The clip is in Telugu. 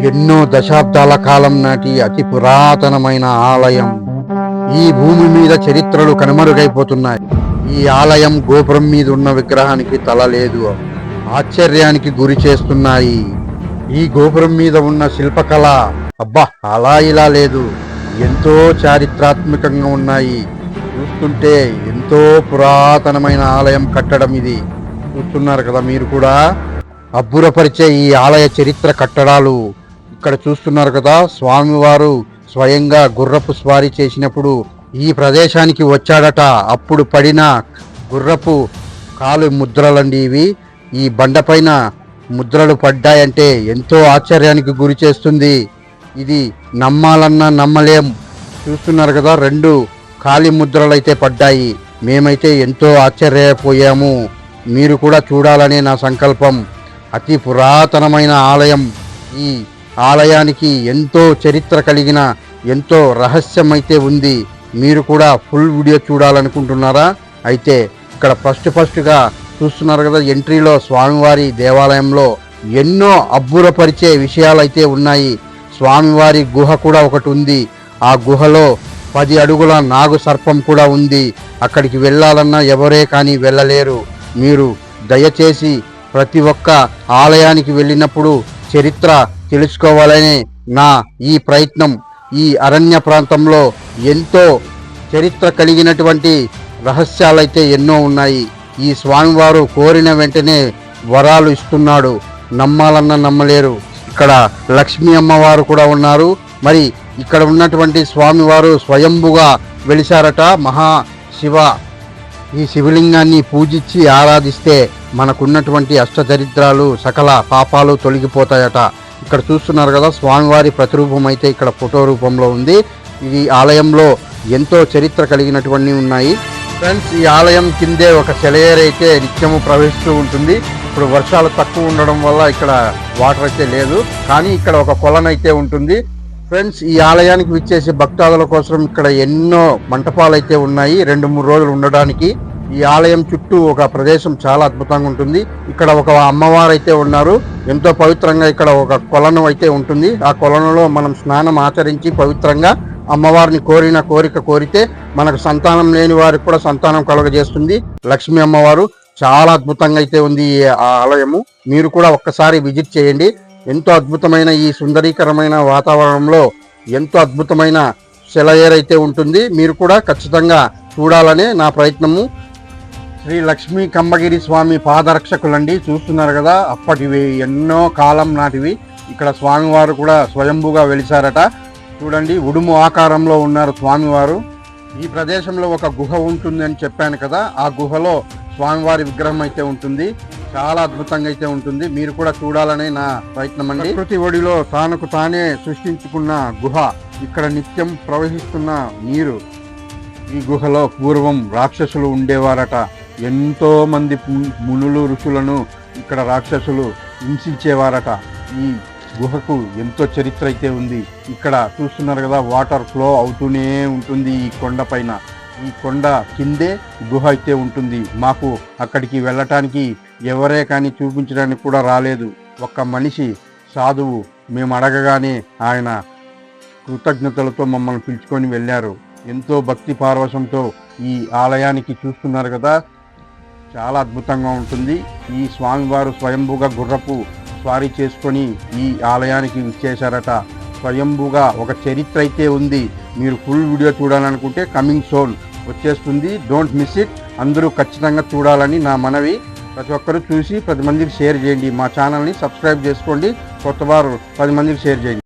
ఎన్నో దశాబ్దాల కాలం నాటి అతి పురాతనమైన ఆలయం. ఈ భూమి మీద చరిత్రలు కనుమరుగైపోతున్నాయి. ఈ ఆలయం గోపురం మీద ఉన్న విగ్రహానికి తల లేదు. ఆశ్చర్యానికి గురి చేస్తున్నాయి. ఈ గోపురం మీద ఉన్న శిల్పకళ అబ్బా అలా ఇలా లేదు. ఎంతో చారిత్రాత్మకంగా ఉన్నాయి. చూస్తుంటే ఎంతో పురాతనమైన ఆలయం కట్టడం ఇది. చూస్తున్నారు కదా మీరు కూడా? అబ్బురపరిచే ఈ ఆలయ చరిత్ర కట్టడాలు. ఇక్కడ చూస్తున్నారు కదా స్వామివారు స్వయంగా గుర్రపు స్వారీ చేసినప్పుడు ఈ ప్రదేశానికి వచ్చాడట. అప్పుడు పడిన గుర్రపు కాలు ముద్రలండి ఇవి. ఈ బండపైన ముద్రలు పడ్డాయంటే ఎంతో ఆశ్చర్యానికి గురి చేస్తుంది. ఇది నమ్మాలన్నా నమ్మలేం. చూస్తున్నారు కదా రెండు కాలి ముద్రలు అయితే పడ్డాయి. మేమైతే ఎంతో ఆశ్చర్యపోయాము. మీరు కూడా చూడాలనే నా సంకల్పం. అతి పురాతనమైన ఆలయం ఈ ఆలయానికి ఎంతో చరిత్ర కలిగిన ఎంతో రహస్యం అయితే ఉంది. మీరు కూడా ఫుల్ వీడియో చూడాలనుకుంటున్నారా? అయితే ఇక్కడ ఫస్ట్ ఫస్ట్గా చూస్తున్నారు కదా ఎంట్రీలో స్వామివారి దేవాలయంలో ఎన్నో అబ్బురపరిచే విషయాలైతే ఉన్నాయి. స్వామివారి గుహ కూడా ఒకటి ఉంది. ఆ గుహలో పది అడుగుల నాగు సర్పం కూడా ఉంది. అక్కడికి వెళ్ళాలన్నా ఎవరే కానీ వెళ్ళలేరు. మీరు దయచేసి ప్రతి ఒక్క ఆలయానికి వెళ్ళినప్పుడు చరిత్ర తెలుసుకోవాలనే నా ఈ ప్రయత్నం ఈ అరణ్య ప్రాంతంలో ఎంతో చరిత్ర కలిగినటువంటి రహస్యాలైతే ఎన్నో ఉన్నాయి. ఈ స్వామివారు కోరిన వెంటనే వరాలు ఇస్తున్నాడు. నమ్మాలన్నా నమ్మలేరు. ఇక్కడ లక్ష్మీ అమ్మవారు కూడా ఉన్నారు. మరి ఇక్కడ ఉన్నటువంటి స్వామివారు స్వయంభుగా వెలిశారట. మహా శివ. ఈ శివలింగాన్ని పూజించి ఆరాధిస్తే మనకున్నటువంటి అష్టదరిద్రాలు సకల పాపాలు తొలగిపోతాయట. ఇక్కడ చూస్తున్నారు కదా స్వామివారి ప్రతిరూపం అయితే ఇక్కడ ఫోటో రూపంలో ఉంది. ఇది ఆలయంలో ఎంతో చరిత్ర కలిగినటువంటి ఉన్నాయి. ఫ్రెండ్స్ ఈ ఆలయం కిందే ఒక సెలయేరు అయితే నిత్యము ప్రవహిస్తూ ఉంటుంది. ఇప్పుడు వర్షాలు తక్కువ ఉండడం వల్ల ఇక్కడ వాటర్ అయితే లేదు. కానీ ఇక్కడ ఒక కొలనైతే ఉంటుంది. ఫ్రెండ్స్ ఈ ఆలయానికి విచ్చేసి భక్తాదుల కోసం ఇక్కడ ఎన్నో మంటపాలు అయితే ఉన్నాయి. రెండు మూడు రోజులు ఉండడానికి. ఈ ఆలయం చుట్టూ ఒక ప్రదేశం చాలా అద్భుతంగా ఉంటుంది. ఇక్కడ ఒక అమ్మవారు అయితే ఉన్నారు. ఎంతో పవిత్రంగా ఇక్కడ ఒక కొలను అయితే ఉంటుంది. ఆ కొలనులో మనం స్నానం ఆచరించి పవిత్రంగా అమ్మవారిని కోరిన కోరిక కోరితే మనకు సంతానం లేని వారికి కూడా సంతానం కలుగజేస్తుంది. లక్ష్మీ అమ్మవారు చాలా అద్భుతంగా అయితే ఉంది ఈ ఆలయము. మీరు కూడా ఒక్కసారి విజిట్ చేయండి. ఎంతో అద్భుతమైన ఈ సుందరీకరమైన వాతావరణంలో ఎంతో అద్భుతమైన సెలయేర్ అయితే ఉంటుంది. మీరు కూడా ఖచ్చితంగా చూడాలనే నా ప్రయత్నము. శ్రీ లక్ష్మీ కంబగిరి స్వామి పాదరక్షకులండి. చూస్తున్నారు కదా అప్పటివి ఎన్నో కాలం నాటివి. ఇక్కడ స్వామివారు కూడా స్వయంభుగా వెలిసారట చూడండి ఉడుము ఆకారంలో ఉన్నారు స్వామివారు. ఈ ప్రదేశంలో ఒక గుహ ఉంటుంది అని చెప్పాను కదా ఆ గుహలో స్వామివారి విగ్రహం అయితే ఉంటుంది. చాలా అద్భుతంగా అయితే ఉంటుంది. మీరు కూడా చూడాలనే నా ప్రయత్నం అండి. ప్రకృతి ఒడిలో తానుకు తానే సృష్టించుకున్న గుహ. ఇక్కడ నిత్యం ప్రవహిస్తున్న నీరు. ఈ గుహలో పూర్వం రాక్షసులు ఉండేవారట. ఎంతో మంది ము- మునులు ఋషులను ఇక్కడ రాక్షసులు హింసించేవారట. ఈ గుహకు ఎంతో చరిత్ర అయితే ఉంది. ఇక్కడ చూస్తున్నారు కదా వాటర్ ఫ్లో అవుతూనే ఉంటుంది ఈ కొండ పైన. ఈ కొండ కిందే గుహ అయితే ఉంటుంది. మాకు అక్కడికి వెళ్ళటానికి ఎవరే కానీ చూపించడానికి కూడా రాలేదు. ఒక్క మనిషి సాధువు. మేము అడగగానే ఆయన కృతజ్ఞతలతో మమ్మల్ని పిలుచుకొని వెళ్ళారు. ఎంతో భక్తి పార్వశంతో ఈ ఆలయానికి చూస్తున్నారు కదా చాలా అద్భుతంగా ఉంటుంది. ఈ స్వామివారు స్వయంభుగా గుర్రపు స్వారీ చేసుకొని ఈ ఆలయానికి ఇచ్చేశారట స్వయంభుగా ఒక చరిత్ర అయితే ఉంది. మీరు ఫుల్ వీడియో చూడాలనుకుంటే కమింగ్ సోన్ వచ్చేస్తుంది. డోంట్ మిస్ ఇట్ అందరూ ఖచ్చితంగా చూడాలని నా మనవి. ప్రతి ఒక్కరూ చూసి పది మందికి షేర్ చేయండి. మా ఛానల్ని సబ్స్క్రైబ్ చేసుకోండి. కొత్త వారు పది మందికి షేర్ చేయండి.